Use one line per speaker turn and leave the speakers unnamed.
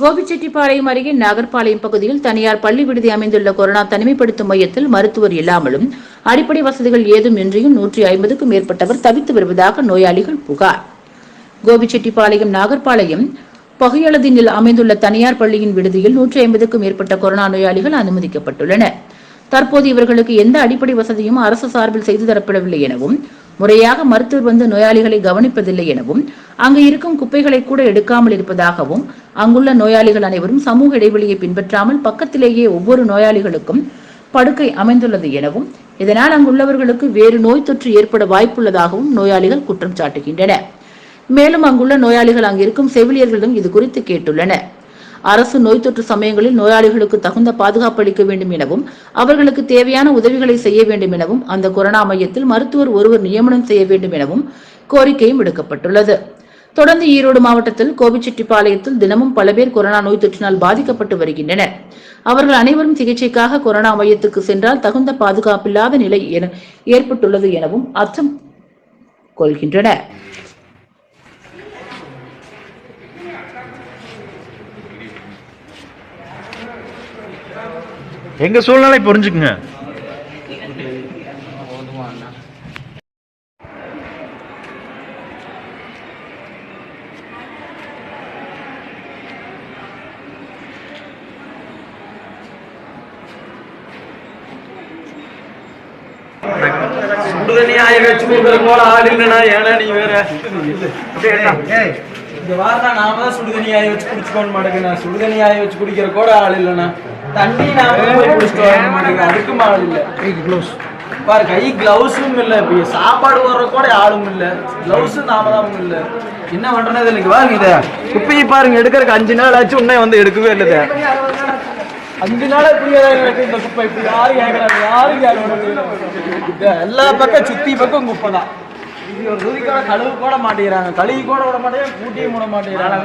கோபிச்செட்டிப்பாளையம் அருகே நாகர்பாளையம் பகுதியில் தனியார் பள்ளி விடுதி அமைந்துள்ள கொரோனா தனிமைப்படுத்தும் மையத்தில் மருத்துவர் இல்லாமலும் அடிப்படை வசதிகள் ஏதும் இன்றியும் நூற்றி ஐம்பதுக்கும் மேற்பட்டவர் தவித்து வருவதாக நோயாளிகள் புகார். கோபிச்செட்டிப்பாளையம் நாகர்பாளையம் பகையளதினில் அமைந்துள்ள தனியார் பள்ளியின் விடுதியில் நூற்றி ஐம்பதுக்கும் மேற்பட்ட கொரோனா நோயாளிகள் அனுமதிக்கப்பட்டுள்ளனர். தற்போது இவர்களுக்கு எந்த அடிப்படை வசதியும் அரசு சார்பில் செய்து தரப்படவில்லை எனவும் முறையாக மருத்துவர் வந்து நோயாளிகளை கவனிப்பதில்லை எனவும் அங்கு இருக்கும் குப்பைகளை கூட எடுக்காமல் இருப்பதாகவும் அங்குள்ள நோயாளிகள் அனைவரும் சமூக இடைவெளியை பின்பற்றாமல் பக்கத்திலேயே ஒவ்வொரு நோயாளிகளுக்கும் படுக்கை அமைந்துள்ளது எனவும் இதனால் அங்குள்ளவர்களுக்கு வேறு நோய் தொற்று ஏற்பட வாய்ப்புள்ளதாகவும் நோயாளிகள் குற்றம் சாட்டுகின்றனர். மேலும் அங்குள்ள நோயாளிகள் அங்கிருக்கும் செவிலியர்களிடம் இது குறித்து கேட்டுள்ளனர். அரசு நோய் தொற்று சமயங்களில் நோயாளிகளுக்கு தகுந்த பாதுகாப்பு அளிக்க வேண்டும் எனவும் அவர்களுக்கு தேவையான உதவிகளை செய்ய வேண்டும் எனவும் அந்த கொரோனா மையத்தில் மருத்துவர் ஒருவர் நியமனம் செய்ய வேண்டும் எனவும் கோரிக்கையும் விடுக்கப்பட்டுள்ளது. தொடர்ந்து ஈரோடு மாவட்டத்தில் கோபிச்செட்டிப்பாளையத்தில் தினமும் பல பேர் கொரோனா நோய் தொற்றினால் பாதிக்கப்பட்டு வருகின்றனர். அவர்கள் அனைவரும் சிகிச்சைக்காக கொரோனா மையத்துக்கு சென்றால் தகுந்த பாதுகாப்பில்லாத நிலை ஏற்பட்டுள்ளது எனவும் அச்சம் கொள்கின்றனர்.
எங்க சூழ்நிலை புரிஞ்சுக்குங்க.
சுடுதண்ணியாய வச்சு போல ஆள் இல்லைண்ணா ஏன்னா நீ வேற. இந்த வாரம் நாம தான் சுடுதண்ணியாய வச்சு குடிச்சுக்கோன்னு மாட்டேங்கண்ணா சுடுதண்ணியாய வச்சு குடிக்கிற கூட ஆள் இல்லைண்ணா. தண்ணி நாம போய் குடிச்சிட்டு வர மாட்டேங்க அதுக்கும் ஆள் இல்ல. க்ளவுஸ் பாரு கை கிளவுஸும் இல்ல. இப்ப சாப்பாடு வர்ற கூட ஆளும் இல்ல. கிளவுஸும் நாம தான் இல்ல. என்ன பண்றது இல்லைங்க பாருங்க இத. குப்பையை பாருங்க எடுக்கிறதுக்கு அஞ்சு நாள் ஆச்சு. உன்னை வந்து எடுக்கவே இல்லை. அஞ்சு நாளா இப்படி ஏதாவது இருக்கு இந்த குப்பை. இப்படி யாரு கேட்கறாங்க யாரு கேட்கறாங்க எல்லா பக்கம் சுத்தி பக்கம் குப்பை தான் ஒரு கூட கழுவு கூட மாட்டேங்கிறாங்க. கழுவி கூட விட மாட்டேங்கிறாங்க கூட்டியும் விட மாட்டேங்கிறாங்க.